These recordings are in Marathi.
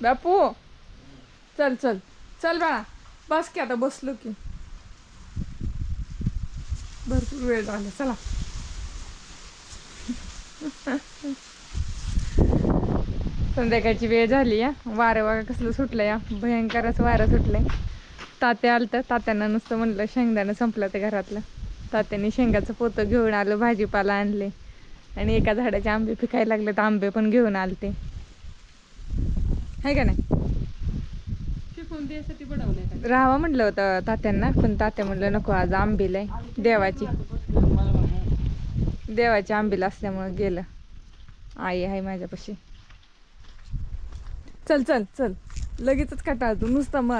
बापू चल चल. चल बाळा बस की आता बसलो की. भरपूर वेळ झाला चला. संध्याकाळची वेळ झाली या वारं वारं कसलं सुटलं या भयंकरच वारं सुटलंय. तात्या आलं तर तात्यांना नुसतं म्हणलं शेंगदाणं संपलं ते घरातलं. तात्याने शेंगाचं पोतं घेऊन आलं भाजीपाला आणले. आणि एका झाडाचे आंबे पिकायला लागले तर आंबे पण घेऊन आलते. आहे का नाही? द्यायसाठी राहावा म्हटलं होतं तात्यांना पण तात्या म्हटलं नको आज आंबील आहे देवाची. देवाची आंबील असल्यामुळं गेलं. आई आहे माझ्यापाशी. चल चल चल. लगेचच कंटाळतो नुसतं म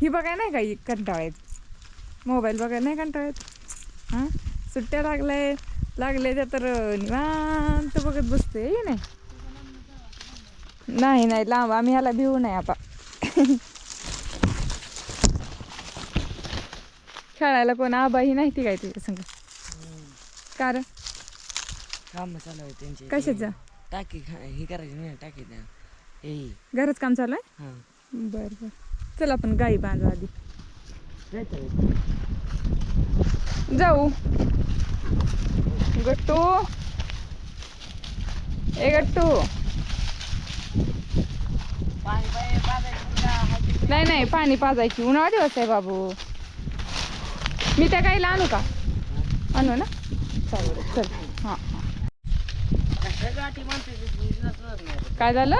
ही बघाय नाही का ही कंटाळायत मोबाईल बघाय नाही कंटाळत हां? सुट्ट्या लागलाय लागले त्या तर निवांत बघत बसते हे नाही? नाही नाही लांब. आम्ही ह्याला भिवू नाही आपा खेळायला कोण आबाही नाही ती काय तुझ्या संग. कार काम चालू आहे त्यांचे. कशाचं? टाकी खा- ही करायची नाही टाकी द्या. हे. घरच काम चालू आहे? हा. बर बर. चल आपण गाई बांधू आधी. जाऊ. गट्टू. ए गट्टू. नाही नाही पाणी पाजायची. उन्हाळा दिवस आहे बाबू. मी त्या गाईला आणू का? आणू ना? चालेल चल. हां काय झालं?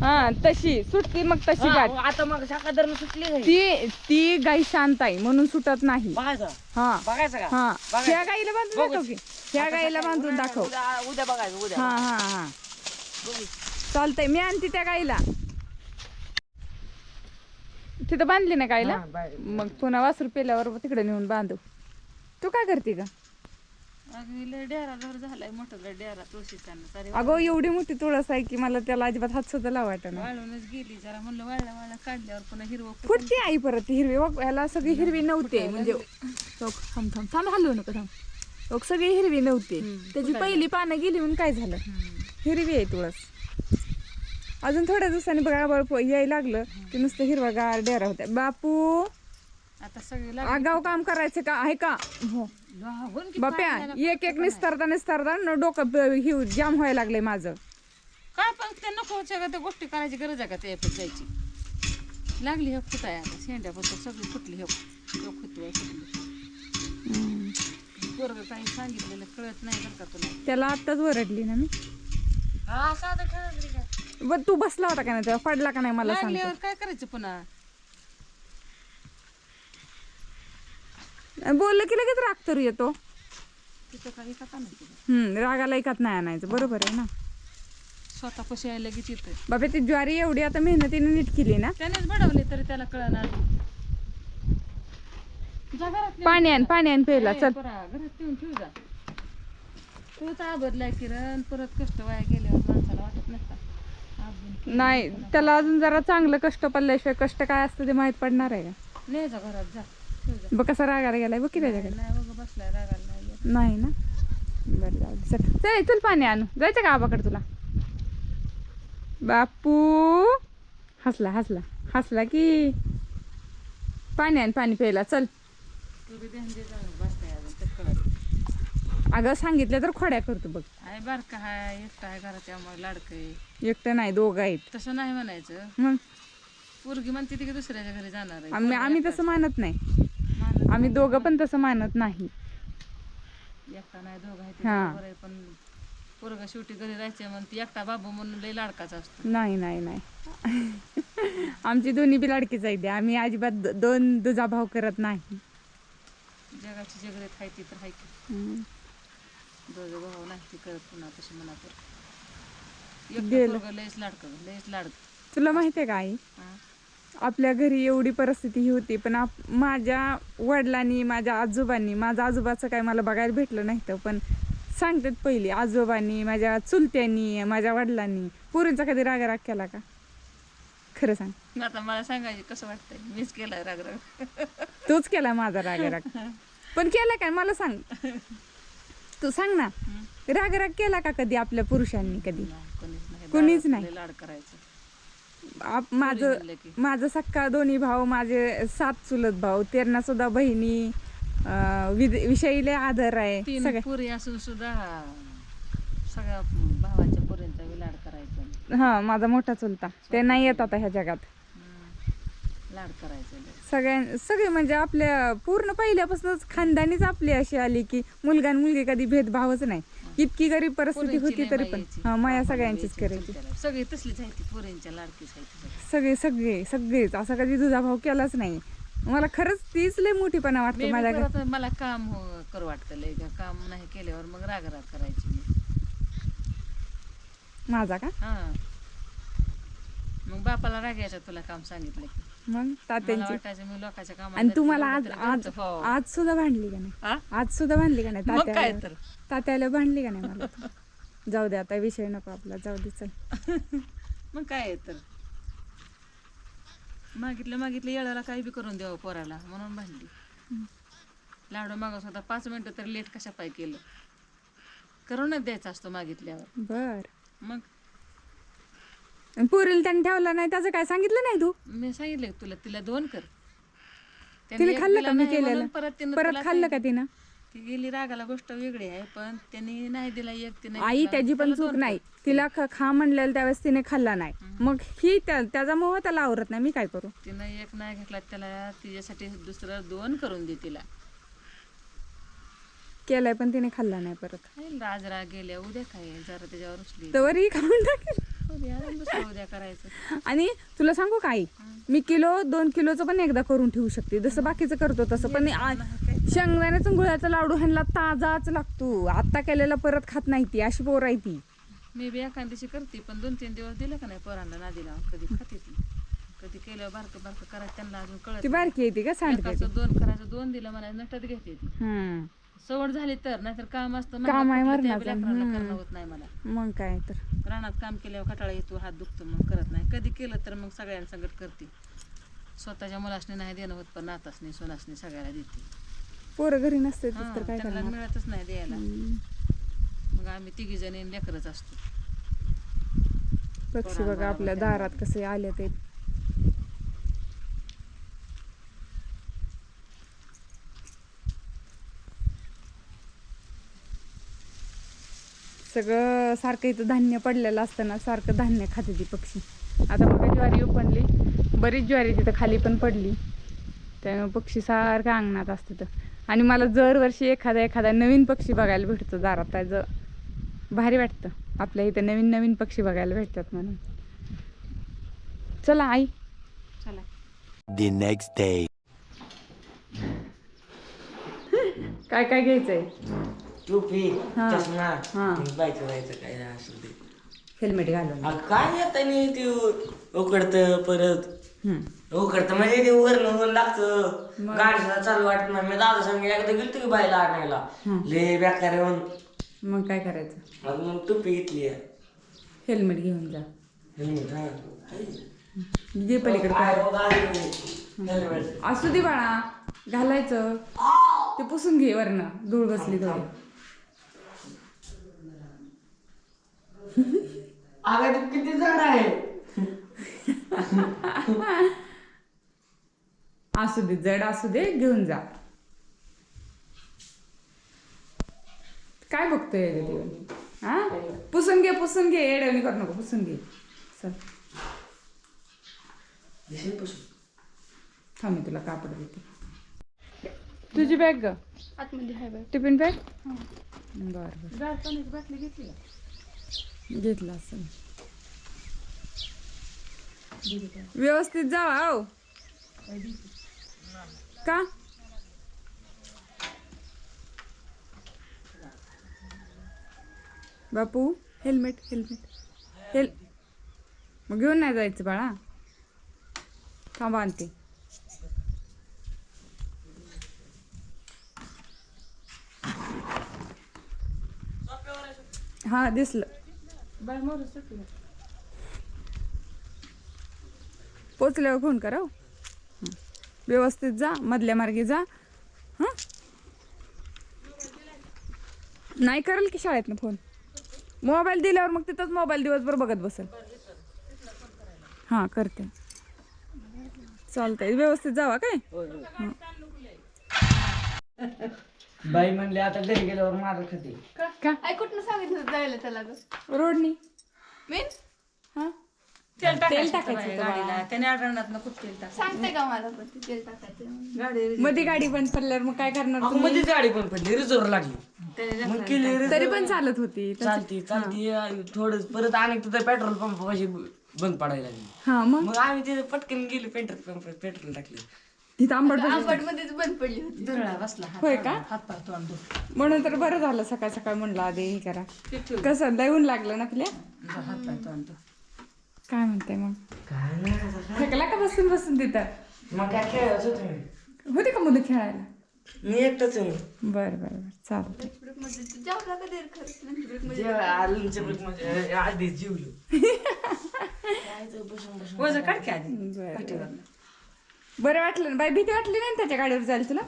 हा तशी. सुटती मग तशी गाठ. आता मग शाखा धरणं सुटली ती ती गाई शांत आहे म्हणून सुटत नाही. बघायचं. हा. बघायचं का? हा. ह्या गाईला बांधून की. ह्या गाईला बांधून दाखव. उद्या उद्या बघायचं उद्या हा हा हा. बघू. चालतंय मी आणते त्या गाईला. तिथं बांधली ना गाईला? हा. मग पुन्हा वासरू पेल्यावर तिकडे नेऊन बांधू. तू काय करते का अगदी लय डेरा घर झालाय मोठा लय डेरा तुळशीचा सारे अगं एवढी मोठी तुळस आहे की मला त्याला अजिबात हात सुद्धा लावायचा ना वाळूनच गेली जरा म्हणलं काढल्यावर पुन्हा हिरवं फुटलं. फुटती आई परत ती हिरवी बघ ह्याला सगळी हिरवी नव्हते म्हणजे बघ, थांब थांब थांब हलवू नको थांब. बघ सगळी हिरवी नव्हती. त्याची पहिली पानं गेली म्हणून काय झालं. हिरवी आहे तुळस. अजून थोड्या दिवसांनी बघा आबाळ यायला लागलं की नुसतं हिरवागार डेरा होत्या. बापू! आता सगळे आगाव काम करायचं का? आहे का? हो. बाप्या एक एक निस्तारता निस्तारता न डोकं हिव जाम व्हायला लागलंय माझं. काय पण ते नको का त्या गोष्टी करायची गरज आहे का ते पण जायची? लागली हे फुटाय आता? शेंड्या पण सगळी फुटली हे फुटली. पोरग काही सांगितलेलं कळत नाही बरं का तुला. त्याला आत्ताच वरडली ना मी. हा साधं खेळत रे का? ब- तू बसला होता का नाही तेव्हा? पडला का नाही मला सांग लागल्यावर काय करायचं पुन्हा? बोललं की लगेच राग तर येतो. तिथं काही कथा नाही तिथं. हम्म रागाला एकात नाही आणायचं बरोबर आहे ना? स्वतः पशी यायला लगेच येतं बाबा ती ज्वारी एवढी आता मेहनतीने नीट केली ना? त्यानेच बडवले तरी त्याला कळणार. पाणी आण पाणी आण प्यायला चल. घरात ठेवून ठेवू जा. तूच किरण परत कष्ट वाया गेल्यावर माणसाला वाटत नसता. नाही त्याला अजून जरा चांगलं कष्ट पडल्याशिवाय कष्ट काय असतं ते माहीत पडणार आहे का? नाही जा घरात जा. बघ कसा रागाला गेलाय बघ की त्याच्याकडे. नाही बघ बसलाय नाही ना? बरं जाऊ दे. चल. चल चल पाणी आणू. जायचं का आबाकडे तुला? बापू! हसला हसला हसला की. पाणी आण पाणी प्यायला चल. अगं सांगितलं तर खोड्या करतो बघ. आहे बारका हाय एकटा आहे घराच्या मग लाडकं आहे. एकटं नाही दोघं आहेत. तसं नाही म्हणायचं. मग? पोरगी म्हणते ती की दुसऱ्याच्या घरी जाणार आहे. आम्ही आम्ही तसं मानत नाही. मानत आम्ही दोघं पण तसं मानत नाही. एकटा नाही दोघं आहे ते हा. बरोबर आहे पण पोरगा शेवटी घरी राहायचं म्हणून ती एकटा बाबू म्हणून लय लाडकाचा असतो. नाही नाही नाही. आमची दोन्ही बी लाडकीच आहे आम्ही अजिबात द- दोन दुजा भाव करत नाही. जगाची जगरेत आहे ती तर आहे की. दोघं भाऊ नाही ती करत पुन्हा तशी म्हणा तर गेलं. लयच लाडकं लयच लाडकं तुला माहिती आहे का आई हा. आपल्या घरी एवढी परिस्थिती ही होती पण आप माझ्या वडिलांनी माझ्या आजोबांनी माझ्या आजोबाचं काय मला बघायला भेटलं नाही तर पण सांगतात पहिली आजोबांनी माझ्या चुलत्यांनी माझ्या वडिलांनी पुरींचा कधी रागाराग केला का खरं सांग. आता मला सांगायचे कसं वाटतंय? मीच केलाय राग राग तोच केला माझा रागाराग. पण केला काय? मला सांग. तू सांग ना. राग राग केला का कधी आपल्या पुरुषांनी कधी? कोणीच नाही. लाड करायचं. आप- माझं म्हणलं की. माझं सक्का दोन्ही भाऊ माझे सात चुलत भाऊ त्यांना सुद्धा बहिणी अं, विद- विषयी लय आदर आहे. तीन सगळ्या पुरी असून सुद्धा सगळ्या भावाच्या पुरींचा बी लाड करायचं हा माझा मोठा चुलता ते नाही येत आता ह्या जगात. लाड करायचं. सगळ्यां सगळे म्हणजे आपल्या पूर्ण पहिल्यापासूनच खानदानीच आपली अशी आली की मुलगा आणि मुलगी कधी भेदभावच नाही इतकी गरीब परिस्थिती होती तरी पण. हा माया सगळ्यांचीच करायची. सगळी तसलीच आहे ती पोरींच्या लाडकीच आहे ती सगळी. सगळे सगळे सगळेच असा कधी तुझा भाव केलाच नाही मला खरंच तीच लय मोठीपणा मी वाटतो बी माझ्या परत मला काम हो- करू वाटतं लय काम नाही केल्यावर मग राग राग करायची मी माझा का? हा. मग बापाला राग यायचा तुला काम सांगितलं. की मग मला तात्यांची. वाटायचं मी लोकांच्या कामात आणि जाते, तुम्हाला आज तरी आज सुद्धा भांडली का नाही? हा? आज सुद्धा भांडली का नाही? मग काय तात्याला तर? तात्याला भांडली का नाही मला तू? जाऊ दे आता विषय नको आपला जाऊ दे चल. मग काय आहे तर? मागितलं मागितलं येळाला काही बी करून द्यावं पोराला म्हणून भांडली. लाडू मागत होता पाच मिनिटं तरी लेट कशा पाय केलं? करूनच द्यायचा असतो मागितल्यावर. बर. मग? पोरीला त्याने ठेवला नाही त्याचं काय सांगितलं नाही तू? मी सांगितलं तुला तिला दोन कर. त्याने तिने एक खाल्लं दिला का? मी नाही केलेलं. परत तिनं परत खाल्लं का सांगितलं. तिनं? ती गेली रागाला गोष्ट वेगळी आहे पण त्यांनी नाही दिला एक तिने आई त्याची पण चूक नाही. तिला ख- खा म्हणलेलं त्यावेळेस तिने खाल्ला नाही. मग ही त्या- त्याचा मोह त्याला आवरत नाही. मी काय करू? तिनं एक नाही घेतला त्याला तिच्यासाठी दुसरं दोन करून दे तिला. केलाय पण तिने खाल्ला नाही परत. खाईल आज राग गेल्या उद्या काय? जरा त्याच्यावर उचली. तर ही खाऊन टाकेल. उद्या आराम दुसरं उद्या करायचं. आणि तुला सांगू का आई? मी किलो दोन किलोचं पण एकदा करून ठेवू शकते. जसं बाकीचं करतो तसं. पण आ- शेंगदाण्याचं गुळाचा लाडू ह्यांना ताजाच लागतो. आता केलेला परत खात नाही ती अशी पोर आहे ती. मी बी एखाद दिवशी करते पण दोन तीन दिवस दिलं का नाही पोरांना ना दिला कधी खाते ती. कधी केलं बारकं बारकं करायचं त्यांना अजून कळत ती बारकी आहे ती का सांडते ती. एकाचं दोन करायचं दोन दिलं मला नटत घेते ती. हम्म. सवड झाली तर नाहीतर काम असतं काम आहे मला कुठलं त्या मरणाचं. लेकराला हम्म. करणं होत नाही मला. मग काय तर. रानात काम केल्यावर कटाळा येतो हात दुखतो मग करत नाही. कधी केलं तर मग सगळ्यांसंगत करते. स्वतःच्या मुलासने नाही देणं होत पण नातासने सोनासने सगळ्याला देते. पोरं घरी नसते हा, तर काय त्यांना करणार? मिळतच नाही द्यायला. हम्म. मग आम्ही तिघी जणी लेकरच असतो. पक्षी बघा आपल्या दारात कसे आले ते. सगळं सारखं इथं धान्य पडलेलं असताना सारखं धान्य खाते ती पक्षी. आता मग ज्वारी उपणली बरीच ज्वारी तिथं खाली पण पडली. त्यामुळे पक्षी सारखं अंगणात असतं. तर आणि मला दरवर्षी एखादा एखादा नवीन पक्षी बघायला भेटतो दारात. त्याचं भारी वाटतं. आपल्या इथं नवीन नवीन पक्षी बघायला भेटतात म्हणून. चला आई. चला. The next day. काय काय घ्यायचंय? टोपी हा. चष्मा हा. बायचं बायचं काय असेल ते हेल्मेट घालून. अगं, काय येतं नाही ते उकडतं परत. हम्म. उकडतं म्हणजे ते वरण ऊन लागतं. गाडी चालू वाटत नाही. मी दादा संग एकदा गेलतो की बाईला आणायला. ले बेकार येऊन मग काय करायचं? मग मग टोपी घेतली हेल्मेट घेऊन जा. हेल्मेट हा. पलीकडे काय काय बघा, असू दे बाळा. घालायचं. ते पुसून घे वरनं. धूळ बसली थोडी. अगं ते किती जड आहे असू दे जड असू दे घेऊन जा. काय बघतोय हा? पुसून घे पुसून घे येडवणी करू नको पुसून घे. चल. थांब मी तुला कापड देते. तुझी बॅग ग? आतमध्ये हाय बाय टिफिन बॅग बर बर. घेतली का? घेतला असेल. व्यवस्थित जावा हो. का? बापू हेल्मेट हेल्मेट हेल मग घेऊन नाही जायचं बाळा. थांबा आणते हां दिसलं. पोचल्यावर फोन करा. व्यवस्थित जा मधल्या मार्गे जा. हां? नाही करेल की शाळेतनं फोन मोबाईल दिल्यावर मग तिथंच मोबाईल दिवसभर बघत बसेल. हां करते. चालतंय. व्यवस्थित जावा काय? बाई म्हणले आता घरी गेल्यावर मार खाते. का? आई कुठनं सांगितलं जायला त्याला ग? रोडनी. मीन? हां? तेल टाकायचं टाकायचं होतं गाडीला. त्याने आढळणार नको तेल टाक सांगते का मला पण ते तेल टाकायचं? म्हणून. गाडी मध्ये गाडी बंद पडल्यावर मग काय करणार अहो, मध्येच गाडी पण पडली रिझर्व लागली. त्याने मग केली reserve. तरी पण चालत होती. चालती चालती. थोडं परत अनेक तिथं पेट्रोल पंप पाशी बंद पडायला लागली. हां मग? मग आम्ही तिथे पटकन गेलो पेट्रोल पंप पेट्रोल टाकले. तिथं आंबट आंबट मध्येच बंद पडली होती. दुरळा बसला हात होय का? हात पाय तोंड धुवून. म्हणून तर बरं झालं सकाळ सकाळ म्हणलं आधी हे करा. कसं लय ऊन लागलं ना तुला? जा हात पाय तोंड धुवून. काय म्हणते मग? काय नाही आता. फेकला का बसून बसून तिथं? मग काय खेळायचं होतं? मी होते का मुलं खेळायला? मी एकटाच आहे. बरं बरं बरं. चालतंय. ब्रेकमध्ये तू जेवला का देर खरंच? लंच ब्रेकमध्ये जेव्हा आलूच्या break मध्ये आधीच जेवलो. जायचं बसून बसून वजन काढ की आधी. बरं. पाठीवरनं. बरं वाटलं ना? बाई भीती वाटली नाही ना त्याच्या गाडीवर जायला तुला?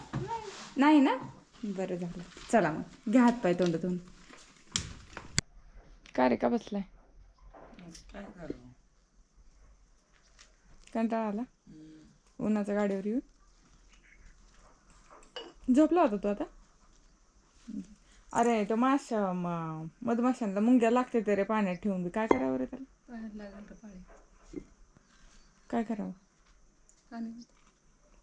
नाही ना? बरं झालं. चला मग घ्या हात पाय तोंड तोंड काय रे का बसलाय? कंटाळा आला? उन्हाच्या गाडीवर येऊन? झोपला होता तू आता? अरे तो माशा म- मधमाशांना मुंग्या लागते ते रे पाण्यात ठेवून बी. काय करावं रे त्याला. काय करावं?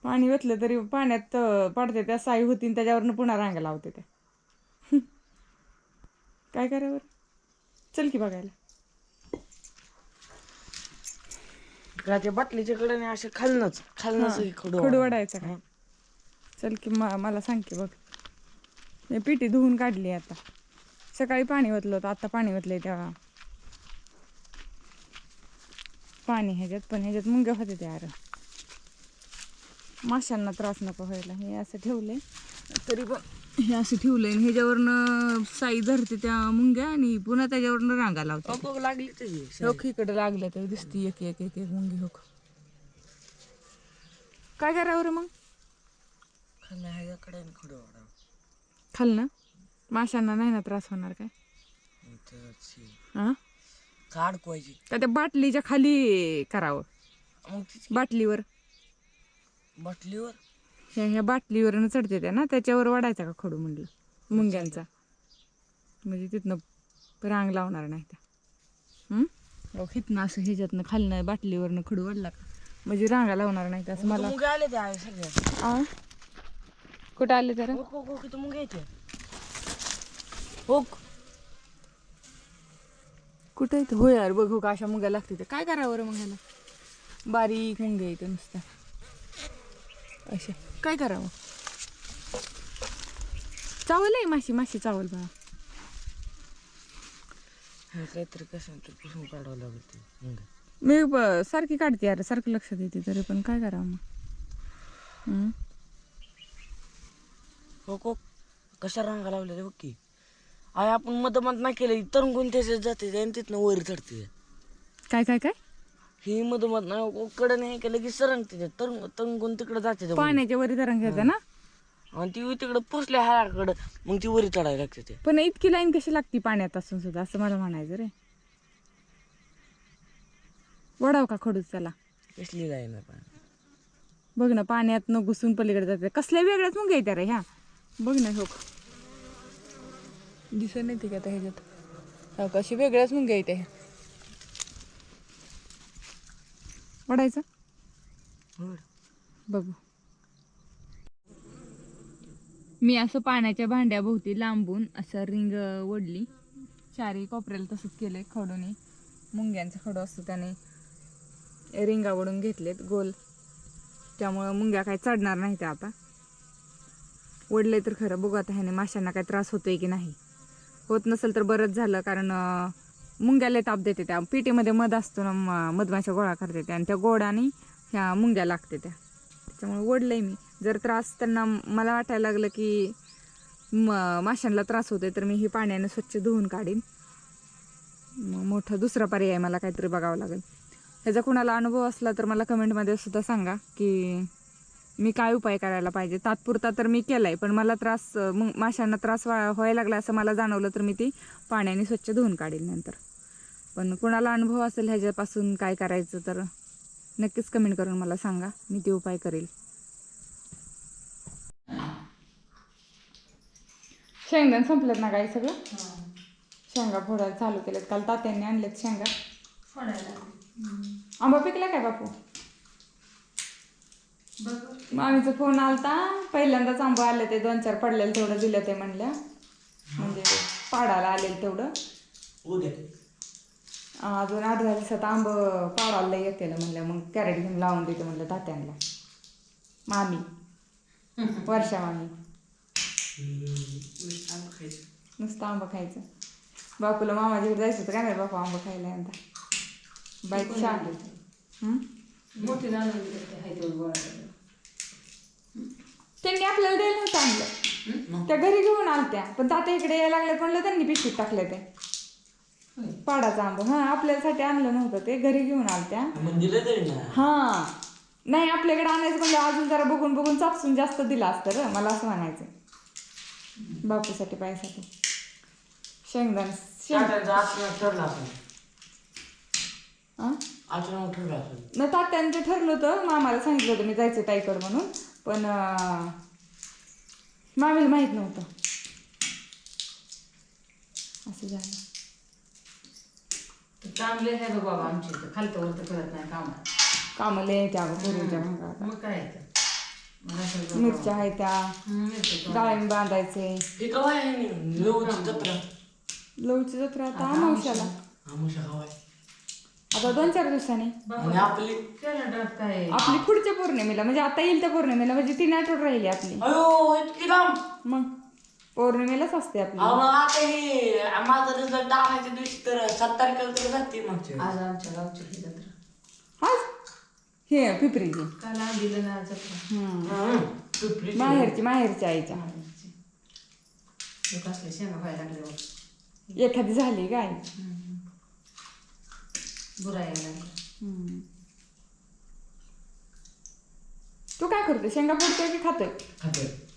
पाणी. ओतलं तरी पाण्यात पडते त्या साई होती आणि त्याच्यावरनं पुन्हा रांगा लावते त्या. काय करावं रे? चल की बघायला. ते बाटलीच्या कडे असे खालनच खालनच हे खडू खडू वडायचा का चल की म मला सांग की बघ. मी पिठी धुवून काढली आता. सकाळी पाणी ओतलं होतं आता पाणी ओतलंय तेव्हा पाणी ह्याच्यात पण ह्याच्यात मुंग्या होते ते अरे माशांना त्रास नको व्हायला. हे असं ठेवलंय. तरी पण हे असं ठेवलंय. आणि ह्याच्यावरनं साई धरते त्या मुंग्या आणि पुन्हा त्याच्यावरनं रांगा लावते. लागली लोक इकडे लागलं तर दिसती एक एक एक एक मुंगी होक. काय करावं रे मग? खाल ना? माशांना नाही ना त्रास होणार काय? हां. काढ त्या बाटलीच्या खाली करावं? बाटलीवर? बाटलीवर? ह्या ह्या बाटलीवरनं चढते त्या ना त्याच्यावर वाढायचा का खडू म्हणलं मुंग्यांचा. म्हणजे तिथनं रांग लावणार नाही त्या. हं? हिथनं असं ह्याच्यातनं खालनं बाटलीवरनं खडू वाढला का? म्हणजे रांगा लावणार नाही असं मला मुंगे आले सगळ्या? कुठं आले तर? मुंगे येते. कुठं येतं? हो यार बघ का अशा मुंग्या लागते ते काय करावं रे मग ह्याला बारीक मुंग्या येतं नुसत्या. अशा. काय करावं चावल आहे माशी माशी चावल बा हे काहीतरी कसं पुसून काढावं मुंगे मी ब- सारखी काढते यार सारखं लक्ष देते तरी पण काय करावं मग? हं? हो को कशा रांगा लावल्या ते बघ की. आपण मधमत नाही केलं तरंगून त्याच्यात जाते आणि तिथनं वर चढते. काय काय काय? ही मधमत नाही कडे नाही केलं की सरंगते ते. तरंग तरंगून तिकडे जाते ते. पाण्याच्या वरी तरंग येतं ना? आणि ती तिकडे पोचल्या हाराकडं मग ती वरी चढायला लागते ते. पण इतकी लाईन कशी लागती पाण्यात असून सुद्धा असं मला म्हणायचं रे. वडाव का खडूच त्याला? कसली ना पण बघ ना पाण्यात न घुसून पलीकडे जाते. कसल्या वेगळ्याच मग येत्या रे ह्या. बघ ना हो दिसत नाही ते का आता ह्याच्यात? कशी वेगळ्याच मुंग्या येते वडायचं बघू. मी असं पाण्याच्या भांड्याभोवती लांबून असं रिंग ओढली. चारी कोपऱ्याला तसंच केलंय खडूने. मुंग्यांचा खडू असतो त्याने रिंगा ओढून घेतलेत गोल. त्यामुळं मुंग्या काय चढणार नाही त्या आता. ओढले तर खरं बघू आता ह्याने माशांना काय त्रास होतोय की नाही. होत नसेल तर बरंच झालं कारण मुंग्याला ताप देते त्या. पेटीमध्ये मध असतो ना म- मधमाशा गोळा करते त्या आणि त्या गोडाने ह्या मुंग्या लागते त्या. त्याच्यामुळे ओढलंय मी. जर त्रास त्यांना मला वाटायला लागलं की म माशांना त्रास होतोय तर मी हे पाण्याने स्वच्छ धुवून काढीन. मग मोठा दुसरा पर्याय मला काहीतरी बघावं लागेल. ह्याचा कुणाला अनुभव असला तर मला कमेंटमध्ये सुद्धा सांगा की मी काय उपाय करायला पाहिजे? तात्पुरता तर मी केला आहे पण मला त्रास मग माशांना त्रास व्हा- व्हायला लागला असं मला जाणवलं तर मी ती पाण्याने स्वच्छ धुवून काढेल नंतर. पण कुणाला अनुभव असेल ह्याच्यापासून काय करायचं तर नक्कीच कमेंट करून मला सांगा. मी ते उपाय करेल. शेंगदाण संपलेत ना काही सगळं? शेंगा फोडायला चालू केलेत. काल तात्यांनी आणलेत शेंगा. आंबा पिकला काय बापू? मामीचा फोन आलता. पहिल्यांदाच आंबा आले ते. दोन चार पडलेले तेवढं दिलं ते म्हणल्या म्हणजे पाडायला आलेलं तेवढं. उद्या. अजून दहा दिवसात आंब पाडायला येते ना म्हणलं मग कॅरेट घेऊन लावून देते म्हणलं तात्यांना. मामी. वर्षा मामी. नुसतं आंबा खायचं. बापूला मामाच्याकडे जायचं होतं काय नाही बापू आंबा खायला यंदा? बाईक छान. त्यांनी आपल्याला द्यायला नव्हतं आणलं. त्या घरी घेऊन आलत्या. पण तात्या इकडे यायला लागले म्हणलं त्यांनी पिशवीत टाकले ते. पाडाचा आंबा हा आपल्यासाठी आणलं नव्हतं ते. घरी घेऊन आलत्या. मग दिलं तरी ना? हा. नाही आपल्याकडे आणायचं म्हणलं अजून जरा बघून बघून चापसून जास्त दिला असतं रे मला असं म्हणायचं. बापूसाठी पायासाठी शेंगदाण शेंग तात्यांचं अचानक ठरलं असेल. हा? अचानक ठरलं असेल. न तात्यांचं ठरलं होतं. मामाला सांगितलं होतं मी जायचं ताईकड म्हणून. पण अं, मामीला माहीत नव्हतं. असं झालं. चांगले आहे गं बाबा आमच्या इथं. खालतं वरतं करत नाही कामात कामं लय त्या पूर्वीच्या भागात मग काय तर मग असं गं मिरच्या आहेत त्या. हं, मिरची. डाळिंब बांधायचे. हे आहे? लवची जत्रा? लवची जत्रा आता अमावश्याला आमुषा कवा आहे? आता दोन चार दिवसांनी. आणि आपली काय? आपली पुढच्या पौर्णिमेला म्हणजे आता येईल त्या पौर्णिमेला म्हणजे तीन आठवड राहिली आपली. अयो इतकी लांब? मग? पौर्णिमेलाच असते आपली. अहो, मग आता हे माझा रिझल्ट आणायच्या दिवशी तर सात तारखेला तर जाते मागच्या वेळेस. आज आमच्या गावची ही जत्रा आज? हे पिपरीची. काल आणलेलं ना जत्रा हम्म. हं, पिपरीची. माहेरची माहेरच्या आईच्या लोक असले शेंगा व्हायला लागले एखादी झाली काय बुरा यायला लागला. हम्म. तू काय करतोय? शेंगा फोडतोय की खातोय? खाते.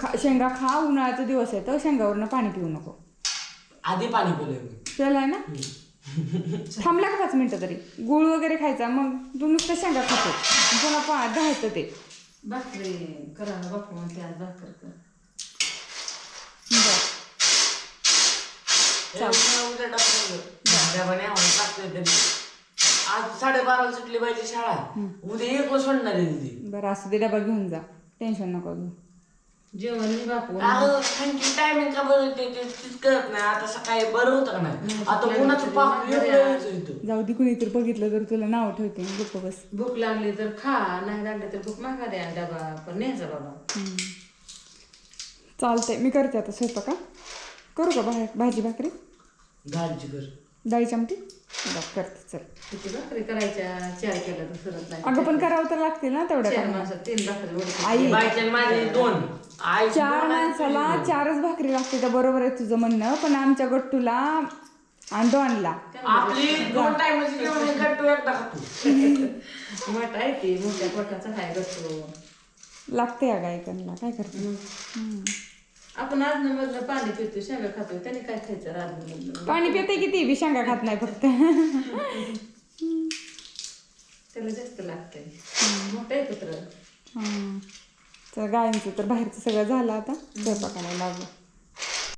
खा शेंगा खा उन्हाळ्याचा दिवस आहे तर शेंगावरनं पाणी पिऊ नको. आधी पाणी पिलंय मी आहे ना? थांबला का पाच मिनिटं तरी? गुळ वगैरे खायचा मग तू नुसतं शेंगा खातो. पुन्हा पा ते. भाकरी करा ना बापू म्हणते आज भाकर कर. बरं. हे उद्या- उद्या टाकून दे. डब्याने आम्हाला टाकतोय त्यांनी. आज साडेबाराला सुटली पाहिजे शाळा. उद्या एकला सोडणार आहे दिदी. बरं असं ते डबा घेऊन जा. टेन्शन नको घेऊ. जेवण मी बापू त्यांची टायमिंग का बरं ते ते- तेच कळत नाही. आता सकाळी बरं होतं का नाही? आता कोणाचं इथं जाऊ दे कुणीतरी बघितलं तर तुला नाव ठेवते गप्प बस. भूक लागली तर खा नाही लागली तर भूक मागा द्या डबा पण न्यायचा बाबा. चालतंय मी करते आता स्वयंपाक हा? करू का बाहेर? भाजी भाकरी? दालची कर. डाळीची आमटी करते चल किती भाकरी करायच्या चार केल्या तर सरत नाही. अगं पण करावं तर लागतील ना तेवढ्या चार टायमात. माणसात तीन भाकरी आई. बायच्या माझे दोन. आई चार माणसाला चारच भाकरी लागते तर बरोबर आहे तुझं म्हणणं पण आमच्या गट्टूला आणि डॉनला. आपली दोन जेवण हे गट्टू एकदा खातो. मठ आहे की मोठ्या पोटाचा गट्टू. लागते या गायकांना काय करते? आपण आज मधलं पाणी पितो शेंगा खातो त्याने काय खायचं राजनं मधलं पाणी पिते किती? बी शेंगा खात नाही फक्त. त्याला जास्त लागतंय. मोठं आहे कुत्र. हं. तर गायींचं तर बाहेरचं सगळं झालं आता. स्वयंपाकाला लागलं.